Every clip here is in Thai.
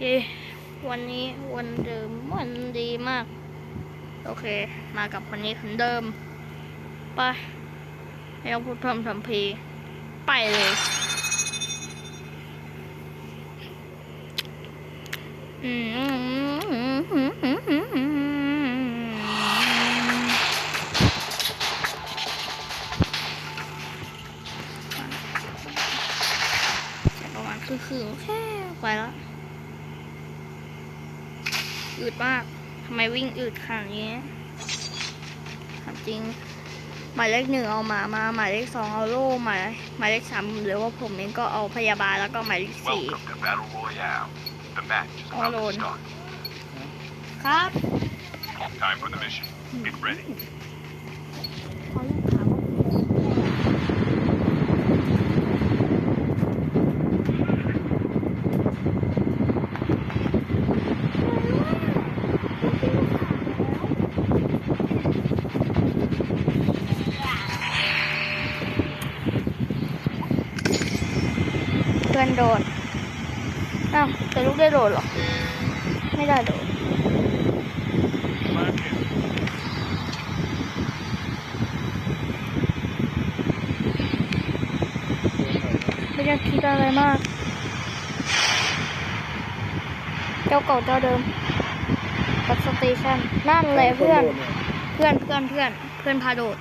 เย้วันนี้วันเดิมวันดีมาก โอเค มากับคนนี้คนเดิม ไปไม่ต้องพูดพร่ำทำเพลงไปเลย อืมประมาณครึ่งๆแค่ไปแล้ว อืดมากทำไมวิ่งอืดขนาดนี้ถามจริง หมายเลขหนึ่งเอาหมามา หมายเลขสองเอาโล่หมายหมายเลขสามหรือว่าผมเองก็เอาพยาบาลแล้วก็หมายเลขสี่ Welcome to Battle Royale. The match is about Hold to on. start. ครับ Time for the mission. Get ready. เขาเรียกถามว่าเพื่อน โดดอ้าวแต่ลูกได้โดดเหรอ ไม่ได้โดดไม่ได้คิดอะไรมาก เจ้าเก่าเจ้าเดิมบัสสเตชันนั่นแหละเพื่อน เพื่อนเพื่อนเพื่อนเพื่อนพาโดด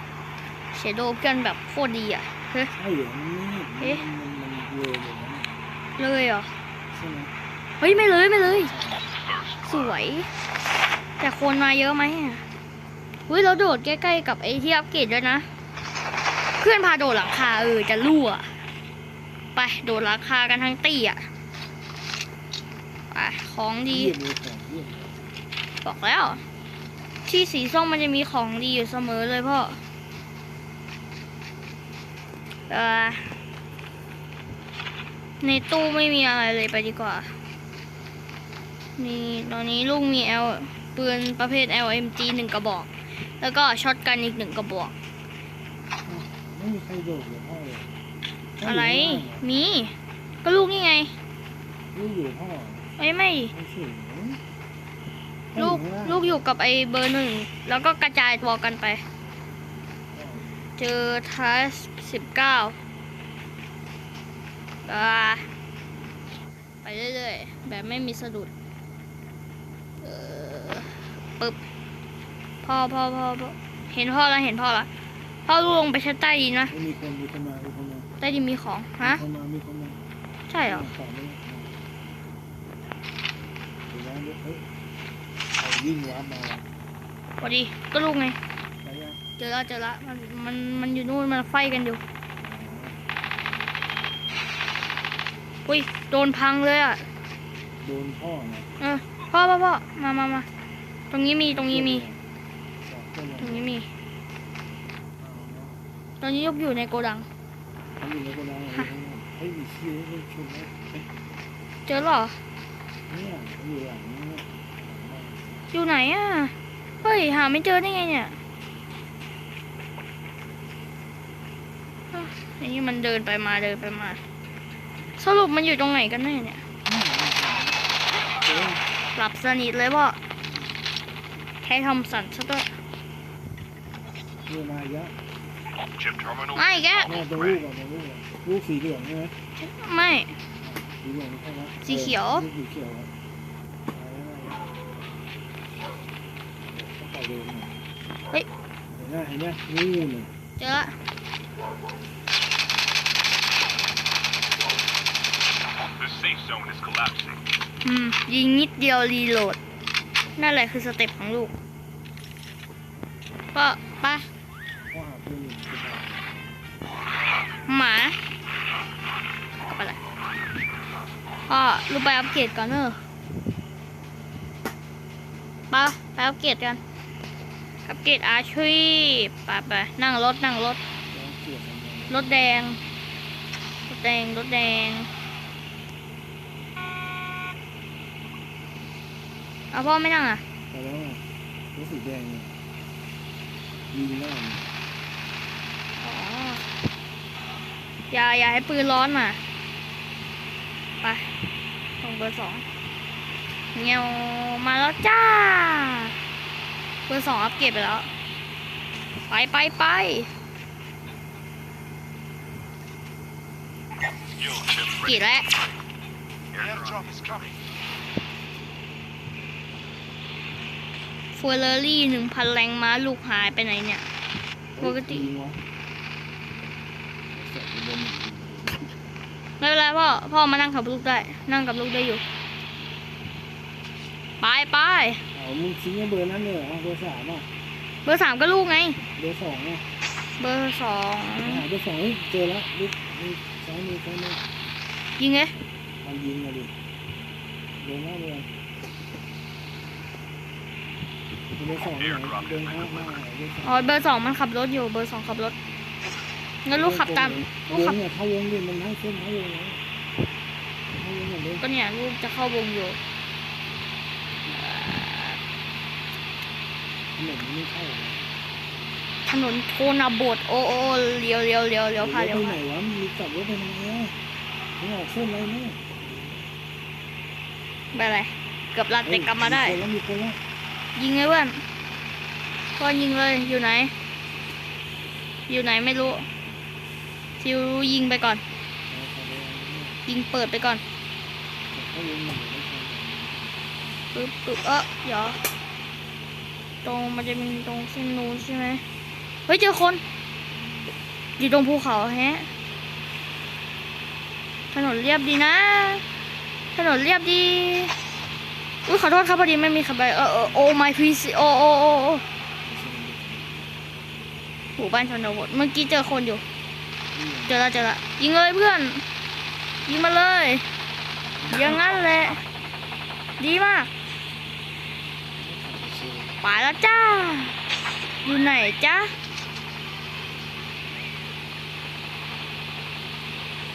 เชโดเพื่อนแบบโคตรดีอะ เฮ้ยใช่เหรอมันไม่เห็นเอ๊ะมันมันมัน เลยอย่างนั้นเลยเหรอใช่ไหมเฮ้ยไม่เลยไม่เลย First สวย แต่คนมาเยอะไหมอะอุ้ยเราโดดใกล้ๆกับไอ้ที่อัปเกรดด้วยนะ เพื่อนพาโดดหลังคาเออจะรั่ว ไปโดดหลังคากันทั้งตีอะไปของดีเยี่ยมเลยของเยี่ยมบอกแล้ว ที่สีส้มมันจะมีของดีอยู่เสมอเลยพ่อ เออ ในตู้ไม่มีอะไรเลยไปดีกว่า นี่ตอนนี้ลูกมี L ปืนประเภท LMG หนึ่งกระบอก แล้วก็ช็อตกันอีกหนึ่งกระบอก ไม่มีใครโดดเลยพ่อเลยอะไร มี ก็ลูกนี่ไง ลูกอยู่พ่อเอ้ยไม่ไม่ถึงลูกลูกอยู่กับไอ้เบอร์หนึ่ง แล้วก็กระจายตัวกันไป เจอทัสสิบเก้า ไปเรื่อยๆ แบบไม่มีสะดุด เออปึ๊บพ่อพ่อพ่อพ่อเห็นพ่อแล้วเห็นพ่อแล้วพ่อลูกลงไปชั้นใต้ดินนะมีคนมีคนมามีคนมาใต้ดินมีของฮะมีคนมามีคนมาใช่เหรอต่อไม่ได้เดี๋ยวนะเฮ้ยเอาวิ่งว้ามาพอดีก็ลูกไงไปยังเจอแล้วเจอแล้วมันมันมันอยู่นู่นมันไฟกันอยู่ อุ้ยโดนพังเลยอะ โดนพ่อนะเออพ่อพ่อพ่อมามามาตรงนี้มีตรงนี้มีสองคนตรงนี้มี ตอนนี้ยกอยู่ในโกดัง เขาอยู่ในกระดาษเฮ้ยมีคิวให้ชมนะเจอเหรอ เนี่ยเขาอยู่หลังนี้เนี่ยอยู่ไหนอะ เฮ้ย หาไม่เจอได้ไงเนี่ยอะไอ้นี่มันเดินไปมาเดินไปมา สรุปมันอยู่ตรงไหนกันแน่เนี่ยเฮ้ยหลับสนิทเลยพ่อใช้ทำสันซะด้วยเรือมาเยอะ Chip terminal. ไม่แกแม่ตรงลูกก่อนตรงลูกก่อนลูกสีเหลืองใช่ไหมไม่สีเหลืองใช่ไหมสีเขียวลูกสีเขียวอะเอาไว้เอาไว้เอาไปดูหน่อยเฮ้ยเห็นไหมเห็นไหมนู่นน่ะเจอละ The safe zone is collapsing. อืม ยิงนิดเดียวรีโหลด นั่นแหละคือสเต็ปของลูก ก็ปข้อหาปืนหนึ่งจุดห้าหมาไปเลยก็ลูกไปอัปเกรดก่อนเนอะไปไปอัปเกรดกัน อัปเกรดอาชีพไปไปนั่งรถนั่งรถรติมันยังรถแดง รถแดง รถแดง เอาพ่อไม่นั่งอะไปแล้วอะรถสีแดงเนี่ยยิงได้เนี่ยอ๋ออย่าอย่าให้ปืนร้อนมา ไปลงเบอร์สองเงี้ยวมาแล้วจ้า เบอร์สองอัปเกรดไปแล้ว ไปไปไป Skill chip เกรดแล้ว Airdrop is coming. เฟอร์รารี่หนึ่งพันแรงม้าลูกหายไปไหนเนี่ย ปกติยิงวะใส่ไปบนหนึ่งไม่เป็นไรพ่อ พ่อมานั่งกับลูกได้ นั่งกับลูกได้อยู่ ไปไปเอามึงทิ้งไว้เบอร์นั้นเลยเหรอเบอร์สามอะ เบอร์สามก็ลูกไง เบอร์สองอะเบอร์สองหาเบอร์สองเฮ้ยเจอแล้วลูกนี่ซ้ายมือซ้ายมือยิงไงมันยิงมาดิเดินหน้าเดิน เบอร์สองเนี่ยเดินข้างหน้าเบอร์สองอ๋อเบอร์สองมันขับรถอยู่เบอร์สองขับรถงั้นลูกขับตามลูกเดิขันบเนี่ยเข้าวงดิมันให้เส้นเข้าวงนะเข้าวงเหมือนเดิมก็เนี่ยลูกจะเข้าวงอยู่ถนนมันไม่เข้าเหรอถนนโทนาบทโอ้โอ้เลี้ยวเลี้ยวเลี้ยวเลี้ยวพาเลี้ยวไปพาไหนวะมึงมีกลับรถไปทำไมอะมึงออกเส้นอะไรเนี่ยไปอะไรเกือบลัดแต่กลับมาได้คนแล้วมีคนแล้ว ยิงไงเพื่อนก็ยิงเลยอยู่ไหน อยู่ไหนไม่รู้ทิวยิงไปก่อน ยิงเปิดไปก่อนเข้าวงหนึ่งไม่ทันปึ๊บปึ๊บเออเดี๋ยวตรงมันจะมีตรงเส้นนู้นใช่ไหมเฮ้ยเจอคน อยู่ตรงภูเขาแฮะ ถนนเรียบดีนะ ถนนเรียบดี อุ้ยขอโทษครับพอดีไม่มีขับไปเออโอ้ my please โอ้โอ้โอ้โอ้หมู่บ้านชนบทเมื่อกี้เจอคนอยู่ เจอแล้วเจอล้วยิงเลยเพื่อน ยิงมาเลย อย่างนั้นแหละ ดีมากไปแล้วจ้า อยู่ไหนจ้า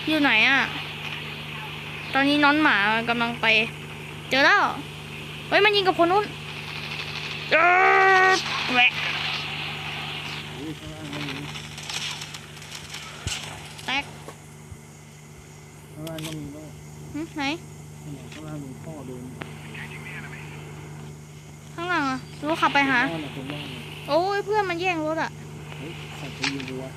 อยู่ไหนอะ ตอนนี้น้อนหมากำลังไป เจอแล้ว เฮ้ยมันยิงกับคนนู้นเออแหวะอุ้ยข้างล่างก็มีแตกข้างล่างก็มีด้วยหึไหนข้างล่างมีพ่อเดินข้างหลังอะรู้ขับไปหาบ้านอะคนบ้านอะโอ้ยเพื่อนมันแย่งรถอะ เฮ้ยสัตว์ไปยิงดูวะ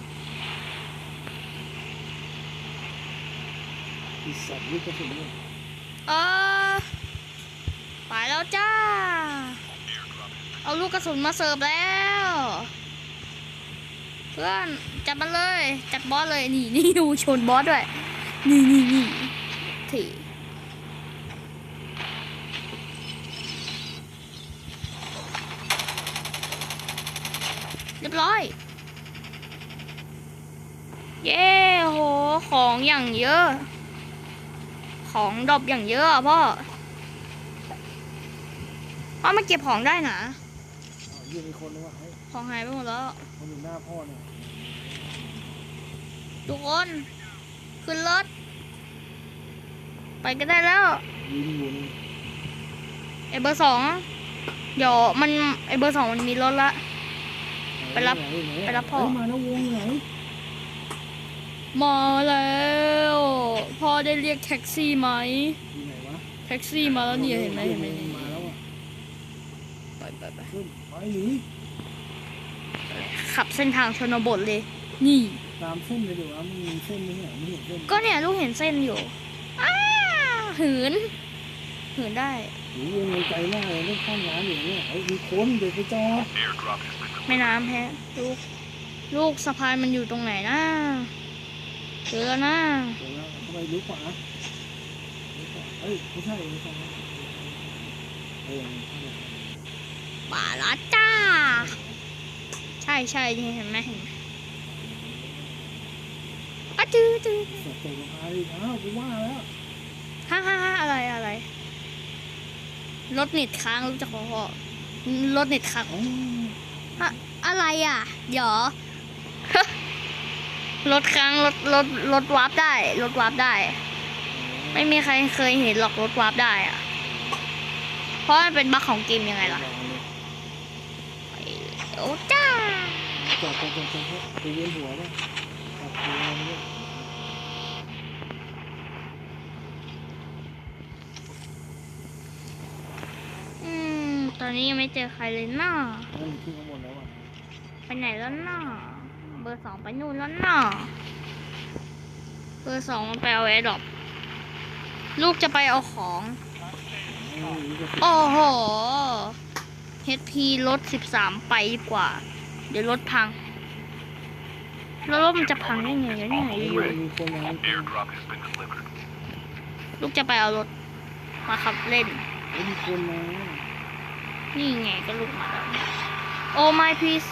อีสัตว์ลูกกระสุนเนี่ย เออ ไปแล้วจ้า เอาลูกกระสุนมาเสิร์ฟแล้ว เพื่อนจัดมันเลย จัดบอสเลยนี่นี่ดูชนบอสด้วย นี่นี่นี่ถี่เรียบร้อย เย้โห ของอย่างเยอะ ของดรอปอย่างเยอะพ่อ พ่อมาเก็บของได้นะอ้าวยิงมีคนนึงวะเฮ้ยของหายไปหมดแล้วเขาอยู่หน้าพ่อเนี่ยทุกคนขึ้นรถ ไปก็ได้แล้วยิงอยู่นี่ไอเบอร์สองเดี๋ยวมันไอเบอร์สองมันมีรถละ ไปรับหนหนไปรับพ่อเฮ้ยมาแล้ววงไหนมาแล้วพ่อได้เรียกแท็กซี่ไหมอยู่ไหนวะแท็กซี่มาแล้วเนี่ยเห็นไหมเห็นไหม วงมาแล้วอะ ไปไปไปขึ้นไปหนีขับเส้นทางชนบทเลย นี่ ตามเส้นเลยดีวะมึงมีเส้นไหมเนี่ยไม่เห็นเส้นก็เนี่ยลูกเห็นเส้นอยู่อ้าหืน หืนได้โอ้ยวงไกลมากเลยต้องข้ามน้ำอย่างเนี้ยเฮ้ยมีคนเดี๋ยวไปจอด Airdrop has been แม่น้ำแพ้ลูกลูกสะพานมันอยู่ตรงไหนนะเจอแล้วนะเดี๋ยวนะเข้าไปลึกขวาลึกขวาเอ้ยไม่ใช่ไม่ใช่เออไม่ใช่ป่าละจ้า ใช่ใช่เห็นไหมเห็นไหมอะจื้อจื้อสัตว์ตกลงมาดิอ้าวกูว่าแล้วฮ่าฮ่าฮ่าอะไรอะไรรถเน็ตค้างรู้จักพอพอรถเน็ตค้างอ๋ออะไรอะเดี๋ยวรถค้างรถรถรถวาร์ปได้รถวาร์ปได้ ไม่มีใครเคยเห็นหรอกรถวาร์ปได้อะเพราะมันเป็นบั๊กของเกมยังไงล่ะ โอ้จ้าจอดจอดจอดจอดจอดไปเวียนหัวป่ะจอดไปเวียนหัวอนนี้ยังไม่เจอใครเลยน่านั่นขึ้นข้างบนแล้วอะไปไหนแล้วน่าเบอร์สองไปนู่นแล้วน่าเบอร์สองมันไปเอาแอร์ดรอปลูกจะไปเอาของอ๋อนี่ก็โอ้โห HP ลดสิบสามไปดีกว่า เดี๋ยวรถพัง แล้วรถมันจะพังได้ไงเนี่ยเนี่ยอยู่มีคนมา Airdrop has been delivered. ๆลูกจะไปเอารถ มาขับเล่นเฮ้ยมีคนมานี่ไงก็ลูกมาแล้วโอ้ my piece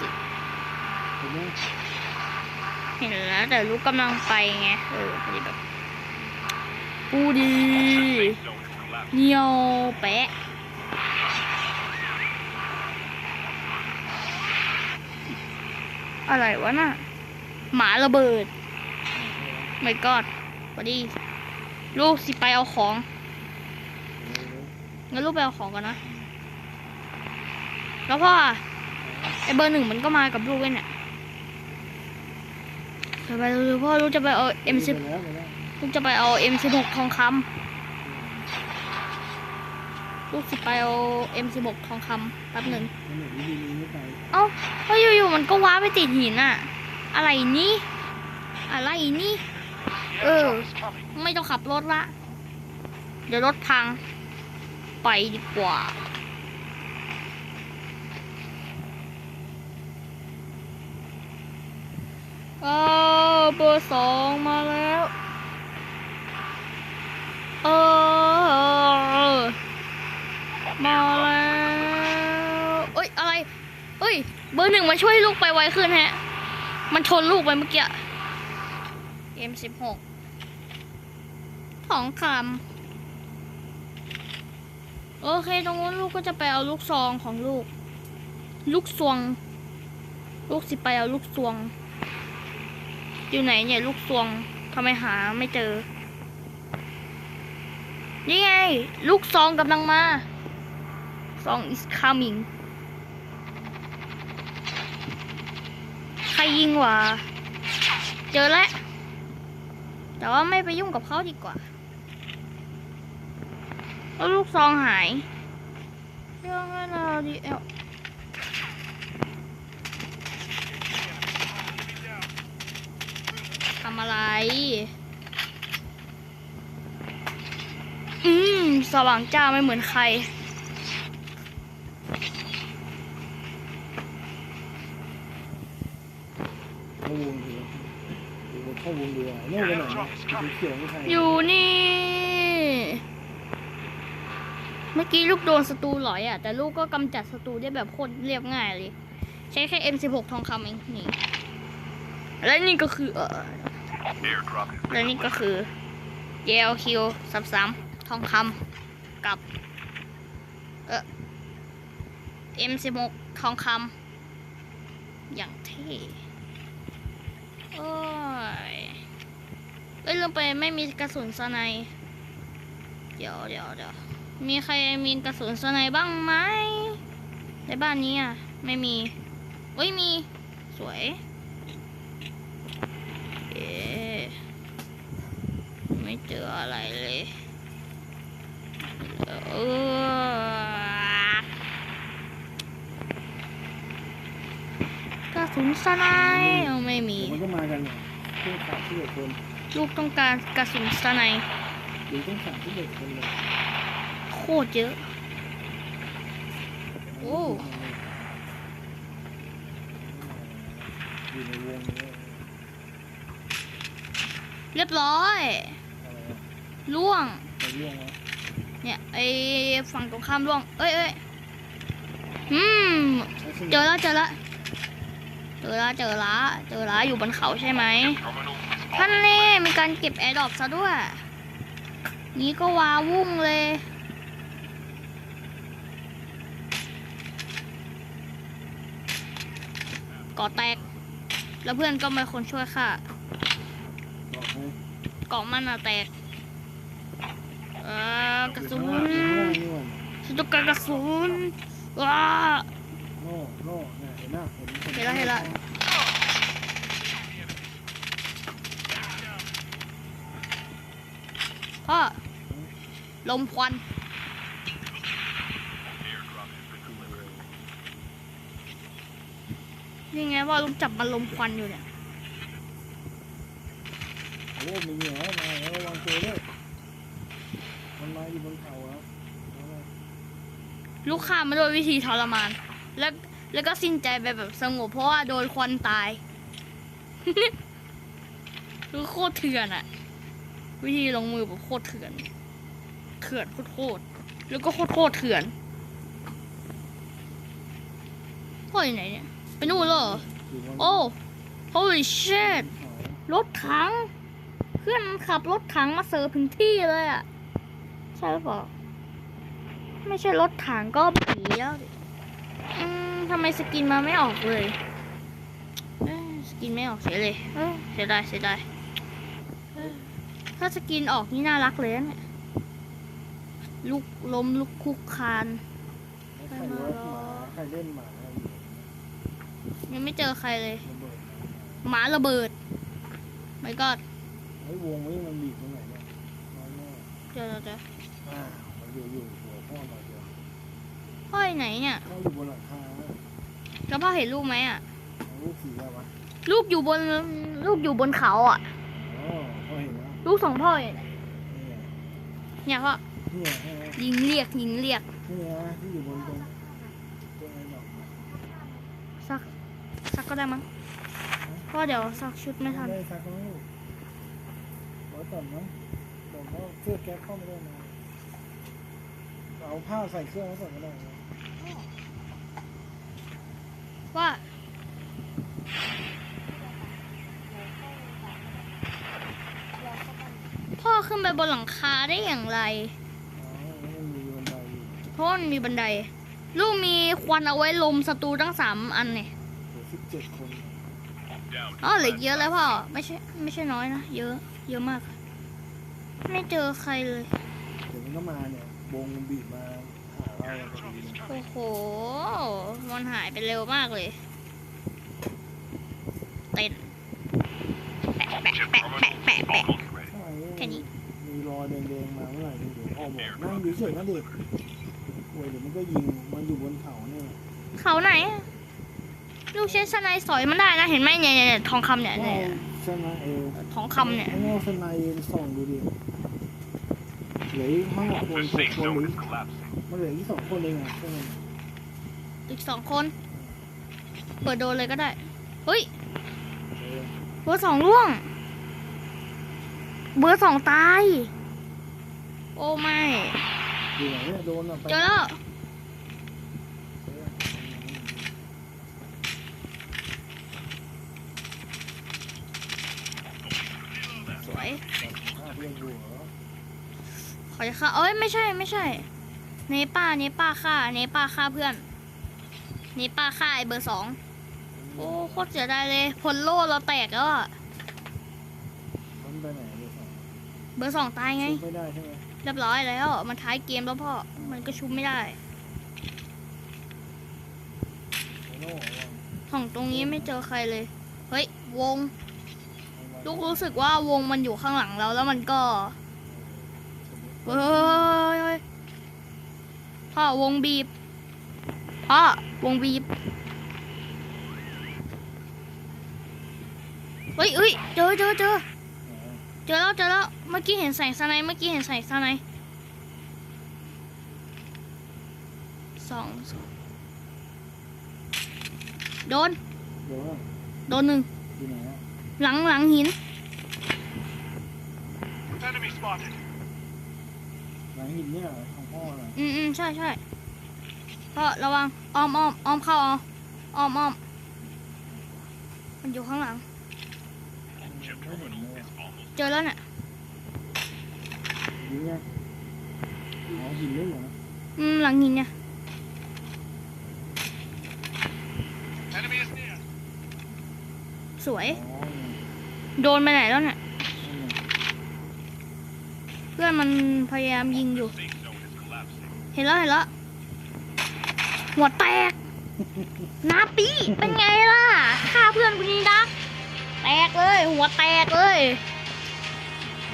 เห็นไหมเห็นแล้วแต่ลูกกำลังไปไง เออพอดีแบบปูดี Safe zone is collapsing. เหนียวแปะ อะไรวะน่ะ หมาระเบิด ไม่กอดพอดี ลูกสิไปเอาของงั้นลูกไปเอาของก่อนนะ แล้วพ่ออะไอเบอร์หนึ่งมันก็มากับลูกเว้ยเนี่ยไปไปเร็วๆพ่อลูกจะไปเอา M10 ไปแล้วไปแล้วลูกจะไปเอา M16 ทองคำ ลูกสิไปเอา M16 ทองคำแป๊บหนึ่งมันเหมือนวิธีนี้ไม่ไปเอ้าเฮ้ยอยู่ๆมันก็ว้าไปติดหินอะอะไรนี่อะไรนี่ The Oh. airdrop is coming. ไม่ต้องขับรถละ เดี๋ยวรถพัง ไปดีกว่าอ้าวเบอร์สองมาแล้ว เออ มาแล้วเอ้ยอะไรเอ้ย เบอร์หนึ่งมาช่วยลูกไปไวขึ้นฮะ มันชนลูกไปเมื่อกี้ M16 ของคำโอเค ตรงนู้นลูกก็จะไปเอาลูกซองของลูก ลูกซวง ลูกสิไปเอาลูกซวง อยู่ไหนเนี่ยลูกซวงทำไมหาไม่เจอ นี่ไง ลูกซองกำลังมา ซอง is coming ใครยิงวะ เจอแล้ว แต่ว่าไม่ไปยุ่งกับเขาดีกว่าแล้วลูกซองหายยังไงเราดีเอลทำอะไร อืม สว่างจ้าไม่เหมือนใคร เข้าวงเรือเดี๋ยวเข้าวงเรือโน่นไปไหนะสีเขียวไม่ใช่อยู่นี่ เมื่อกี้ลูกโดนศัตรูหลอยอะ แต่ลูกก็กำจัดศัตรูได้แบบโคตรเรียบง่ายเลย ใช้แค่ M16 ทองคำเองนี่ และนี่ก็คือเออและนี่ก็คือ JLQ สามสามทองคำกับ เออ M16 ทองคำอย่างเท่โอ้ย เอ้ยลืมไปไม่มีกระสุนสไนเดี๋ยวเดี๋ยวเดี๋ยวมีใครมีกระสุนสไนบ้างไหมในบ้านนี้อะ ไม่มีเอ้ยมี สวยเอไม่เจออะไรเลยเออกระสุนสไนเอาไม่มี มันก็มากันเนี่ยเครื่อขาดที่เด็กคน ลูกต้องการกระสุนสไนป์หรือต้องขาดที่เด็กคนเลยโคตรเยอะ โอ้อยู่ในวงนี้เรียบร้อย ล่วง ไปเรื่องวะเนี่ยไอฝั่งตรงข้ามล่วง เอ้ยเอ้ยอืม เจอแล้วเจอแล้วเจอล้วเจอละเจอละอยู่บนเขาใช่ไหม terminal ท่านเน่มีการเก็บแอร์ดรอปซะด้วย นี้ก็วาวุ่งเลย ก่อแตก แล้วเพื่อนก็มาคนช่วยค่ะบอกให้เกาะมันอะแตก เออกระสุนอยู่ข้างล่างนี่ว่ะฉันต้องการกระสุนว้าโน่โน่เนี่ยเห็นหน้าเห็นเห็นแล้วเห็นแล้ว พ่ลมควัน นี่ไงว่าลมจับมันลมควันอยู่เนี่ยโอ้มีเหนียวมาแล้ววางตัวด้วยมันมาอยู่บนเขาครับลูกค้ามาโดยวิธีทรมาน แล้วแล้วก็สิ้นใจไปแบบสงบเพราะว่าโดนควันตาย รู้โคตรเถื่อนอะ วิธีลงมือแบบโคตรเถื่อนเถื่อนโคตรๆแล้วก็โคตรโคตรเถื่อนพ่ออยู่ไหนเนี่ยไปนู่นเหรออยู่บนโอ้ holy shit เขารถถังเพื่อนมันขับรถถังมาเสิร์ฟถึงที่เลยอะใช่หรือเปล่าไม่ใช่รถถังก็ผีแล้วดิอืมทำไมสกินมาไม่ออกเลยเอ้ยสกินไม่ออกเสียเลยเอ้ยเสียดายเสียดายเอ้ย ถ้าสกินออกนี่น่ารักเลยนะเนี่ยลูกล้มลูกคุกคานใครรถหมาใครเล่นหมาอะไรอยู่ยังไม่เจอใครเลยระเบิดหมาระเบิดไม่ก็ไอ้ยวงนี้มันบีบตรงไหนเนี่ยน้อยแน่เจอเจออ่ามันอยู่อยู่หัวพ่อมาเดียวพ่ออยู่ไหนเนี่ยเขาอยู่บนหลังคาแล้วพ่อเห็นลูกไหมอะเอาลูกสีอะไรวะลูกอยู่บนลูกอยู่บนเขาอะอ๋อพ่อเห็นแลูกสองพ่ออยู่ไหนนี่ไงเนี่ยพ่อนี่ไงใช่ไหมยิงเรียกยิงเรียกนี่ไงที่อยู่บนตรงตรงไอ้ดอกซักซักก็ได้มั้งพ่อเดี๋ยวซักชุดไม่ทัน ได้ซักแล้วร้อยต่อนมั้งบอกว่าเสื้อแก๊ปเข้าไม่ได้นะเอาผ้าใส่เครื่องแล้วก่อนก็ได้นะว่า พ่อขึ้นไป บนหลังคาได้อย่างไรอ๋อมันมีบันไดอยู่เพราะมันมีบันได ลูกมีควันเอาไว้ลมศัตรูทั้งสามอันเนี่ยเหลือสิบเจ็ดคน Down to อ๋อ the เหลือ last เยอะเลยพ่อ ไม่ใช่ไม่ใช่น้อยนะ เยอะ เยอะมาก ไม่เจอใครเลย เดี๋ยวมันก็มาเนี่ยวงมันบีบมาหาเราพอดีเลยโอ้โห มันหายไปเร็วมากเลย เต้นแปะแปะ chip แปะ terminal แปะแปะ is แปะ almost ready. ใช่ แค่นี้ มีรอยแดงๆมาเมื่ อไหร่เดี๋ยวพ่อบอกนั่งอยู่เฉยๆนะเด็กโอ้ยเดี๋ยวมันก็ยิง มันอยู่บนเขาเนี่ยเขาไหนอะลูกใช้สไนด์สอยมันได้นะ เห็นไหมเนี่ยเนี่ยเนี่ยทองคำเนี่ยก็เนี่ยเอาสไนเออทองคำเนี่ยไอ้เอาสไนส่องดูดิเหลืออีกห้าคน The หก safe คนห zone รือ is collapsing. มันเหลืออีกสองคนเองอะใช่ไหมอีกสองคน เปิดโดนเลยก็ได้ เฮ้ยเออเบอร์สองล่วง เบอร์สองตาย โอ้ไม่อยู่ไหนเนี่ยโดนอะไปเจอแล้วสวยภาพเรื่องอยู่เหรอขอจะฆ่าเอ้ยไม่ใช่ไม่ใช่ เนป้าเนป้าฆ่าเนป้าฆ่าเพื่อน เนป้าฆ่าไอเบอร์สองโอ้โคตรเสียดายเลยพลโล่เราแตกแล้วอะมันไปไหนเลยครับเบอร์สองตายไงชุบไม่ได้ใช่ไหม เรียบร้อยแล้ว มันท้ายเกมแล้วพ่อ มันก็ชุบไม่ได้โอ้โหระวังตรงนี้ไม่เจอใครเลย เฮ้ย วง ลูกรู้สึกว่าวงมันอยู่ข้างหลังเราแล้วมันก็เฮ้ยเฮ้ยพ่อวงบีบพ่อวงบีบ เฮ้ยเฮ้ยเจอเจอเจอ เจอแล้วเจอแล้วเมื่อกี้เห็นแสงสไนด์เมื่อกี้เห็นแสงสไนด์สองสองโดนเดี๋ยวว่าโดนหนึ่งอยู่ไหนอะหลังหลังหิน Enemy spotted. หลังหินเนี่ยเหรอของพ่อน่ะอืมอืมใช่ใช่พ่อระวังอ้อมอ้อมอ้อมเข้าอ้อมอ้อมอ้อมมันอยู่ข้างหลัง Chip ไม่เห็น terminal เลย is almost อะเจอแล้วเนี่ยหินไงอ๋อหินเล่นเหรออืมหลังหินเนี่ย Enemy is near. สวยอ๋อโดนไปไหนแล้วเนี่ยนี่ไงเพื่อนมันพยายามยิงอยู่ Safe zone is collapsing. เห็นแล้วเห็นแล้วหัวแตกนาปีเป็นไงล่ะฆ่าเพื่อนกูนี่นะแตกเลย หัวแตกเลย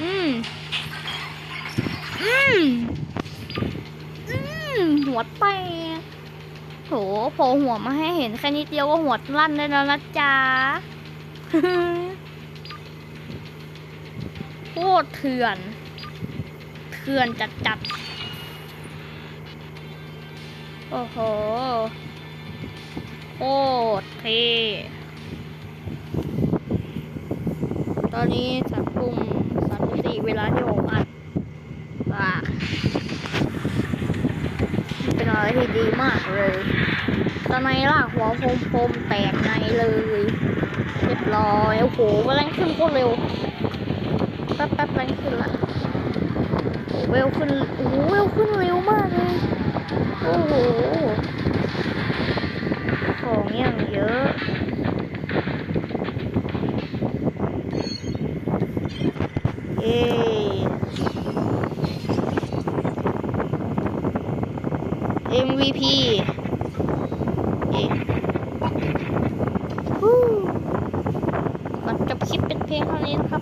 อืม อืม อืม หัวแตกโหโผล่หัวมาให้เห็นแค่นิดเดียวก็หัวลั่นได้แล้วนะจ๊ะโคตรเถื่อน เถื่อนจัดจัดๆโอ้โห โคตรเท่ตอนนี้สามทุ่ม เวลาที่ผมอัดว่าเป็นอะไรที่ดีมากเลยตอนในล่ะหัวโฟมโฟมแตกในเลยเรียบร้อยโอ้โหแรงขึ้นโคตรเร็วแป๊บแป๊บแรงขึ้นละโอ้โหเวลขึ้นโอ้โหเวลขึ้นเร็วมากเลยโอ้โหของอย่างเยอะ เย้ MVP เย้ฮู้ก่อนจบคลิปเป็นเพลงเท่านี้นะครับ